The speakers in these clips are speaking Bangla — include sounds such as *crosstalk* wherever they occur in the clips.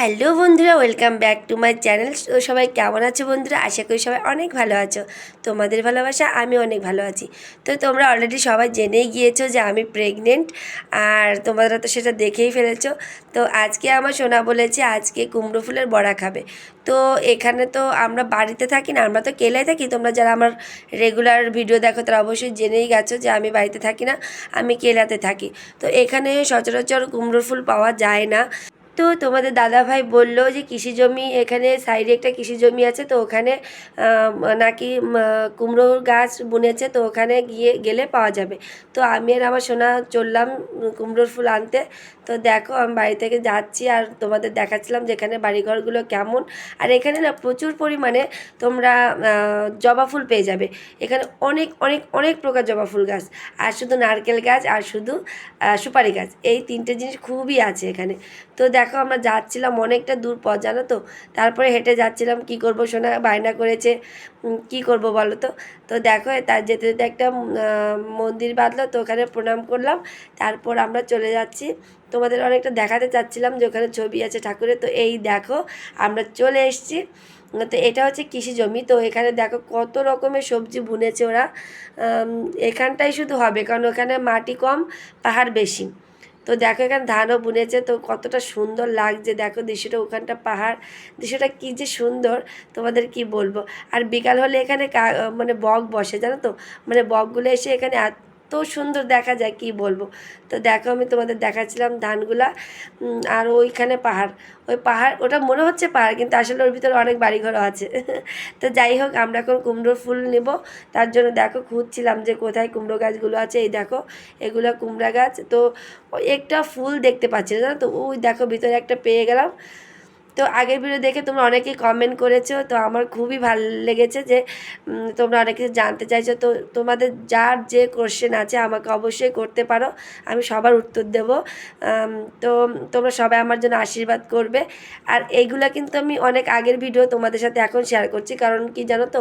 হ্যালো বন্ধুরা, welcome back to my channel. তো সবাই কেমন আছো বন্ধুরা? আশা করি সবাই অনেক ভালো আছো। তোমাদের ভালোবাসা, আমি অনেক ভালো আছি। তো তোমরা অলরেডি সবাই জেনেই গিয়েছো যে আমি প্রেগনেন্ট আর তোমরা তো সেটা দেখেই ফেলেছো। তো আজকে আমার সোনা বলেছে, আজকে কুমড়ো ফুলের বড়া খাবে। তো এখানে তো আমরা বাড়িতে থাকি না, আমরা তো কেলাই থাকি। তোমরা যারা আমার রেগুলার ভিডিও দেখো, তারা অবশ্যই জেনেই গেছো যে আমি বাড়িতে থাকি না, আমি কেলাতে থাকি। তো এখানে সচরাচর কুমড়োর ফুল পাওয়া যায় না। তো তোমাদের দাদাভাই বলল যে কৃষি জমি এখানে সাইডে একটা কৃষি জমি আছে, তো ওখানে নাকি কুমড়ো গাছ বুনেছে, তো ওখানে গিয়ে গেলে পাওয়া যাবে। তো আমি আর আমার সোনা চললাম কুমড়োর ফুল আনতে। তো দেখো, আমি বাড়ি থেকে যাচ্ছি আর তোমাদের দেখাচ্ছিলাম যে এখানে বাড়িঘরগুলো কেমন। আর এখানে না প্রচুর পরিমাণে তোমরা জবা ফুল পেয়ে যাবে। এখানে অনেক অনেক অনেক প্রকার জবা ফুল গাছ। আর শুধু নারকেল গাছ আর শুধু সুপারি গাছ। এই তিনটে জিনিস খুবই আছে এখানে। তো দেখো, আমরা যাচ্ছিলাম অনেকটা দূর পথ, জানো তো? তারপরে হেঁটে যাচ্ছিলাম, কি করব সোনা বায়না করেছে। কি করব বলো তো? তো দেখো তার যেতে যেতে একটা মন্দির বাঁধলো, তো ওখানে প্রণাম করলাম। তারপর আমরা চলে যাচ্ছি। তোমাদের অনেকটা দেখাতে চাচ্ছিলাম যে ওখানে ছবি আছে ঠাকুরের, তো এই দেখো আমরা চলে এসেছি। তো এটা হচ্ছে কৃষি জমি, তো এখানে দেখো কত রকমের সবজি বুনেছে ওরা। এখানটাই শুধু হবে, কারণ ওখানে মাটি কম, পাহাড় বেশি। তো দেখো এখানে ধানও বুনেছে, তো কতটা সুন্দর লাগছে। দেখো দৃশ্যটা, ওখানটা পাহাড়, দৃশ্যটা কী যে সুন্দর, তোমাদের কি বলব? আর বিকাল হলে এখানে মানে বক বসে, জানো তো? মানে বকগুলো এসে এখানে এত সুন্দর দেখা যায়, কি বলব? তো দেখো, আমি তোমাদের দেখাচ্ছিলাম ধানগুলা। আর ওইখানে পাহাড়। ওই পাহাড়, ওটা মনে হচ্ছে পাহাড়, কিন্তু আসলে ওর ভিতরে অনেক বাড়িঘরও আছে। *laughs* তো যাই হোক, আমরা এখন কুমড়োর ফুল নেব। তার জন্য দেখো, খুঁজছিলাম যে কোথায় কুমড়ো গাছগুলো আছে। এই দেখো, এগুলো কুমড়া গাছ। তো একটা ফুল দেখতে পাচ্ছি না তো? ওই দেখো, ভিতরে একটা পেয়ে গেলাম। তো আগের ভিডিও দেখে তোমরা অনেকেই কমেন্ট করেছ, তো আমার খুবই ভালো লেগেছে যে তোমরা অনেক কিছু জানতে চাইছো। তো তোমাদের যার যে কোশ্চেন আছে আমাকে অবশ্যই করতে পারো, আমি সবার উত্তর দেব। তো তোমরা সবাই আমার জন্য আশীর্বাদ করবে। আর এইগুলো কিন্তু আমি অনেক আগের ভিডিও তোমাদের সাথে এখন শেয়ার করছি, কারণ কি জানো তো,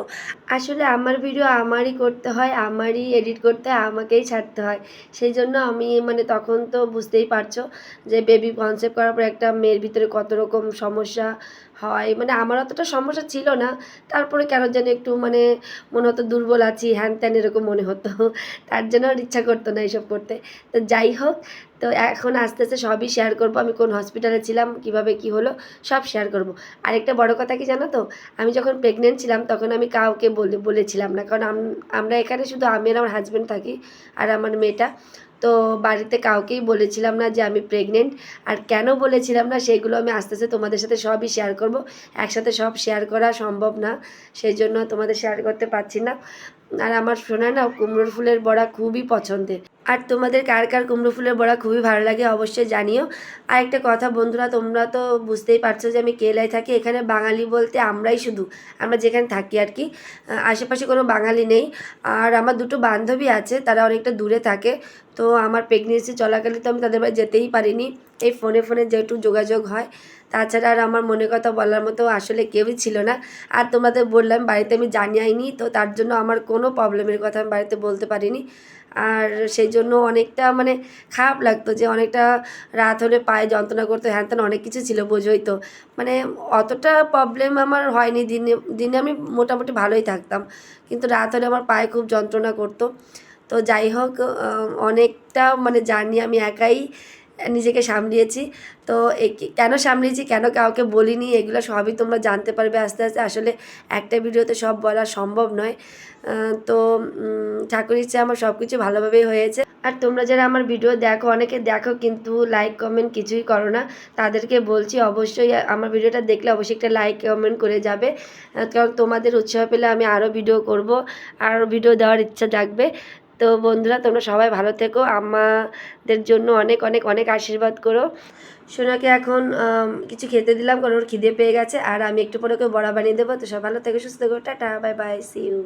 আসলে আমার ভিডিও আমারই করতে হয়, আমারই এডিট করতে হয়, আমাকেই ছাড়তে হয়। সেই জন্য আমি মানে তখন তো বুঝতেই পারছ যে বেবি কনসেপ্ট করার পর একটা মেয়ের ভিতরে কত রকম সমস্যা হয়। মানে আমার অতটা সমস্যা ছিল না। তারপরে কেন যেন একটু মানে মনে হতো দুর্বল আছি, হ্যান ত্যান এরকম মনে হতো। তার জন্য আর ইচ্ছা করতো না এইসব করতে। তো যাই হোক, তো এখন আস্তে আস্তে সবই শেয়ার করব। আমি কোন হসপিটালে ছিলাম, কীভাবে কি হলো, সব শেয়ার করব। আরেকটা বড় কথা কি জানো তো? আমি যখন প্রেগনেন্ট ছিলাম, তখন আমি কাউকে বলে, বলেছিলাম না। কারণ আম- আমরা এখানে শুধু আমি আর আমার হাজব্যান্ড থাকি, আর আমার মেয়েটা। তো বাড়িতে কাউকেই বলেছিলাম না যে আমি প্রেগনেন্ট আর কেন বলেছিলাম না, সেগুলো আমি আস্তে আস্তে তোমাদের সাথে সবই শেয়ার করব। একসাথে সব শেয়ার করা সম্ভব না, সেই জন্য তোমাদের শেয়ার করতে পারছি না। আর আমার শোনা না কুমড়োর ফুলের বড়া খুবই পছন্দের। আর তোমাদের কার কার কুমড়ো ফুলের বড়া খুবই ভালো লাগে অবশ্যই জানিও। আর একটা কথা বন্ধুরা, তোমরা তো বুঝতেই পারছ যে আমি কেলায় থাকি, এখানে বাঙালি বলতে আমরাই শুধু, আমরা যেখানে থাকি আর কি। আশেপাশে কোনো বাঙালি নেই। আর আমার দুটো বান্ধবী আছে, তারা অনেকটা দূরে থাকে। তো আমার প্রেগনেন্সি চলাকালীন তো আমি তাদের বাড়ি যেতেই পারিনি। এই ফোনে ফোনে যেটু যোগাযোগ হয়, তাছাড়া আর আমার মনে কথা বলার মতো আসলে কেউই ছিল না। আর তোমাদের বললাম, বাড়িতে আমি জানিয়াইনি তো তার জন্য আমার কোনো প্রবলেমের কথা আমি বাড়িতে বলতে পারিনি। আর সেই জন্য অনেকটা মানে খারাপ লাগতো যে অনেকটা রাত হলে পায়ে যন্ত্রণা করতো, হ্যান ত্যান অনেক কিছু ছিল বোঝোই তো। মানে অতটা প্রবলেম আমার হয়নি, দিনে দিনে আমি মোটামুটি ভালোই থাকতাম। কিন্তু রাত হলে আমার পায়ে খুব যন্ত্রণা করতো। তো যাই হোক অনেকটা মানে জার্নি আমি একাই নিজেকে সামলিয়েছি। তো কেন সামলিয়েছি, কেন কাউকে বলিনি, এগুলো সবই তোমরা জানতে পারবে আস্তে আস্তে। আসলে একটা ভিডিওতে সব বলা সম্ভব নয়। তো ঠাকুর ইচ্ছে আমার সব কিছু ভালোভাবেই হয়েছে। আর তোমরা যারা আমার ভিডিও দেখো, অনেকে দেখো কিন্তু লাইক, কমেন্ট কিছুই করো না। তাদেরকে বলছি অবশ্যই আমার ভিডিওটা দেখলে অবশ্যই একটা লাইক, কমেন্ট করে যাবে। কারণ তোমাদের উৎসাহ পেলে আমি আরও ভিডিও করব। আরও ভিডিও দেওয়ার ইচ্ছা জাগবে তো বন্ধুরা, তোমরা সবাই ভালো থেকো। আমাদের জন্য অনেক অনেক অনেক আশীর্বাদ করো। সোনাকে এখন কিছু খেতে দিলাম, কারণ ওর খিদে পেয়ে গেছে। আর আমি একটু পরে ওকে বড়া বানিয়ে দেবো। তো সব ভালো থেকে, সুস্থ থেকো। Tata, bye bye see you